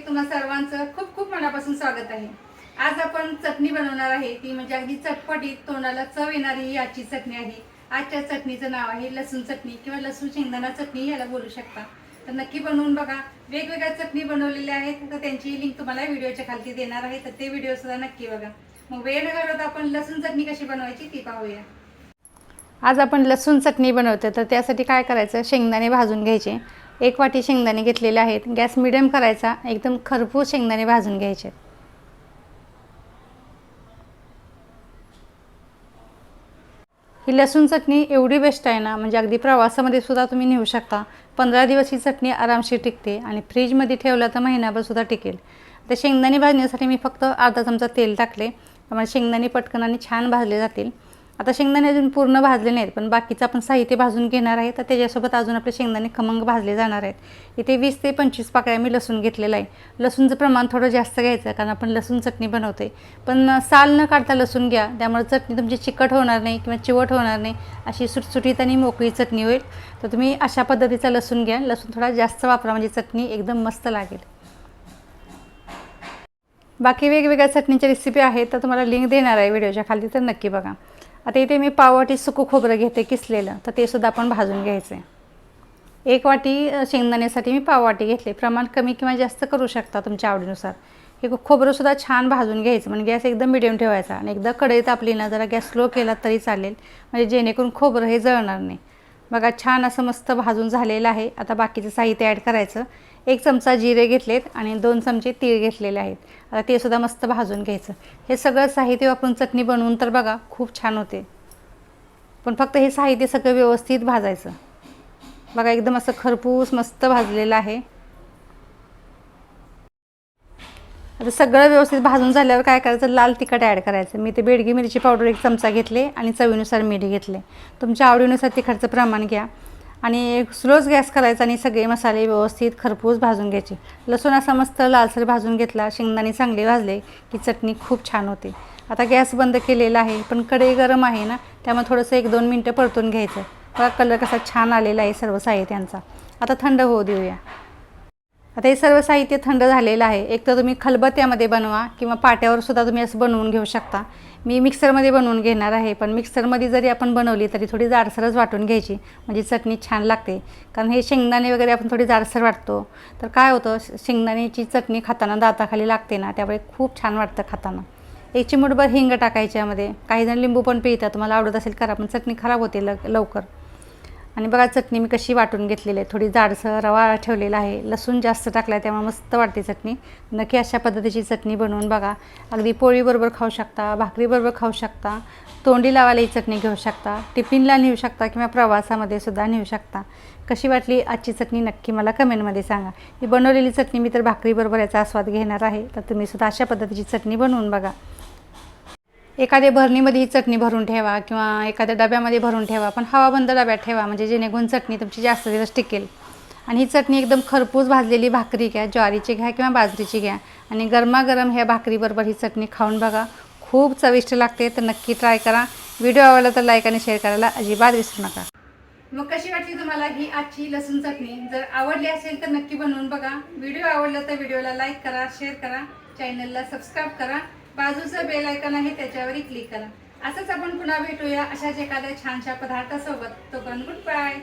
तुम्हाला सर्वांचं खूप खूप मनापासून स्वागत आहे. आज आपण चटणी बनवणार आहे. ती म्हणजे अगदी चटपटीत तोंडाला चव येणारी ही आजची चटणी आहे. आजच्या चटणीचं नाव आहे लसूण चटणी किंवा लसूण शेंगदाणा चटणी याला बोलू शकता. तर नक्की बनवून बघा. वेगवेगळ्या चटणी बनवलेल्या आहेत. तर त्यांची लिंक तुम्हाला व्हिडिओच्या खालती देणार आहे. तर ते व्हिडिओ सुद्धा नक्की बघा. मग वेळ न घालवता आपण लसूण चटणी कशी बनवायची ती पाहूया. आज आपण लसूण चटणी बनवतो तर त्यासाठी काय करायचं? शेंगदाणे भाजून घ्यायचे. एक वाटी शेंगदाणे घेतलेले आहेत. गॅस मिडियम करायचा. एकदम खरपूस शेंगदाणे भाजून घ्यायचे. ही लसूण चटणी एवढी बेस्ट आहे ना म्हणजे अगदी प्रवासामध्ये सुद्धा तुम्ही नेऊ शकता. पंधरा दिवस ही चटणी आरामशीर टिकते आणि फ्रीजमध्ये ठेवलं तर महिनाभर सुद्धा टिकेल. तर शेंगदाणे भाजण्यासाठी मी फक्त अर्धा चमचा तेल टाकले. त्यामुळे शेंगदाणे पटकन आणि छान भाजले जातील. आता शेंगदाणे अजून पूर्ण भाजले नाहीत पण बाकीचं आपण साहित्य भाजून घेणार आहे. तर त्याच्यासोबत अजून आपले शेंगदाणे खमंग भाजले जाणार आहेत. इथे वीस ते पंचवीस पाकळ्या मी लसूण घेतलेलं आहे. लसूणचं प्रमाण थोडं जास्त घ्यायचं कारण आपण लसूण चटणी बनवते पण साल न काढता लसूण घ्या त्यामुळे चटणी तुमची चिकट होणार नाही किंवा चिवट होणार नाही अशी सुटसुटीत आणि मोकळी चटणी होईल. तर तुम्ही अशा पद्धतीचा लसूण घ्या. लसूण थोडा जास्त वापरा म्हणजे चटणी एकदम मस्त लागेल. बाकी वेगवेगळ्या चटणीच्या रेसिपी आहेत तर तुम्हाला लिंक देणार आहे व्हिडिओच्या खाली तर नक्की बघा. आता इथे मी पाववाटी सुकू खोबरं घेते किसलेलं तर ते सुद्धा आपण भाजून घ्यायचं आहे एक वाटी शेंगदाण्यासाठी मी पाववाटी घेतली. प्रमाण कमी किंवा जास्त करू शकता तुमच्या आवडीनुसार. हे खोबरंसुद्धा छान भाजून घ्यायचं म्हणजे गॅस एकदम मिडियम ठेवायचा. आणि एकदा कढईत आपली ना जरा गॅस स्लो केला तरी चालेल. म्हणजे जेणेकरून खोबरं हे जळणार नाही. बघा छान असं मस्त भाजून झालेलं आहे. आता बाकीचं साहित्य ॲड करायचं. एक चमचा जिरे घेतलेत आणि दोन चमचे तीळ घेतलेले आहेत. आता ते सुद्धा मस्त भाजून घ्यायचं. हे सगळं साहित्य वापरून चटणी बनवून तर बघा खूप छान होते. पण फक्त हे साहित्य सगळं व्यवस्थित भाजायचं. बघा एकदम असं खरपूस मस्त भाजलेलं आहे. तर सगळं व्यवस्थित भाजून झाल्यावर काय करायचं? लाल तिखट ॲड करायचं. मी ते बेडगी मिरची पावडर एक चमचा घेतले आणि चवीनुसार मीठ घेतले. तुमच्या आवडीनुसार तिखटचं प्रमाण घ्या. आणि स्लोच गॅस करायचा आणि सगळे मसाले व्यवस्थित खरपूस भाजून घ्यायचे. लसूण असा मस्त लालसर भाजून घेतला. शेंगदाणे चांगले भाजले की चटणी खूप छान होते. आता गॅस बंद केलेला आहे पण कढई गरम आहे ना त्यामुळे थोडंसं एक दोन मिनटं परतून घ्यायचं. बघा कलर कसा छान आलेला आहे सर्व साहित्यांचा. आता थंड होऊ देऊया. आता हे सर्व साहित्य थंड झालेलं आहे. एक तर तुम्ही खलबत्त्यामध्ये बनवा किंवा पाट्यावर सुद्धा तुम्ही असं बनवून घेऊ शकता. मी मिक्सरमध्ये बनवून घेणार आहे पण मिक्सरमध्ये जरी आपण बनवली तरी थोडी जाडसरच वाटून घ्यायची म्हणजे चटणी छान लागते. कारण हे शेंगदाणे वगैरे आपण थोडी जाडसर वाटतो. तर काय होतं शेंगदाण्याची चटणी खाताना दाताखाली लागते ना त्यामुळे खूप छान वाटतं खाताना. एक चिमूटभर हिंग टाकायच्यामध्ये काही जण लिंबू पण पितात तुम्हाला आवडत असेल करा पण चटणी खराब होते ल लवकर. आणि बघा चटणी मी कशी वाटून घेतलेली आहे. थोडी जाडसर रवा ठेवलेला आहे. लसूण जास्त टाकला आहे त्यामुळे मस्त वाटते चटणी. नक्की अशा पद्धतीची चटणी बनवून बघा. अगदी पोळीबरोबर खाऊ शकता भाकरीबरोबर खाऊ शकता तोंडी लावायला ही चटणी घेऊ शकता टिफिनला नेऊ शकता किंवा प्रवासामध्ये सुद्धा नेऊ शकता. कशी वाटली आजची चटणी? नक्की मला कमेंटमध्ये सांगा. ही बनवलेली चटणी मी तर भाकरीबरोबर याचा आस्वाद घेणार आहे. तर तुम्ही सुद्धा अशा पद्धतीची चटणी बनवून बघा. एखाद्या भरणीमध्ये ही चटणी भरून ठेवा किंवा एखाद्या डब्यामध्ये भरून ठेवा पण हवाबंद डब्यात ठेवा म्हणजे जेणेकरून चटणी तुमची जास्त दिवस टिकेल. आणि ही चटणी एकदम खरपूस भाजलेली भाकरी घ्या ज्वारीची घ्या किंवा बाजरीची घ्या. आणि गरमागरम ह्या भाकरीबरोबर ही चटणी खाऊन बघा. खूप चविष्ट लागते तर नक्की ट्राय करा. व्हिडिओ आवडला तर लाईक आणि शेअर करायला अजिबात विसरू नका. मग कशी वाटली तुम्हाला ही आजची लसूण चटणी? जर आवडली असेल तर नक्की बनवून बघा. व्हिडिओ आवडला तर व्हिडिओला लाईक करा शेअर करा. चॅनलला सबस्क्राईब करा. बाजूचं बेल आयकॉन आहे त्याच्यावरही क्लिक करा. असंच आपण पुन्हा भेटूया अशाच एखाद्या छानशा पदार्थासोबत. तो गुड बाय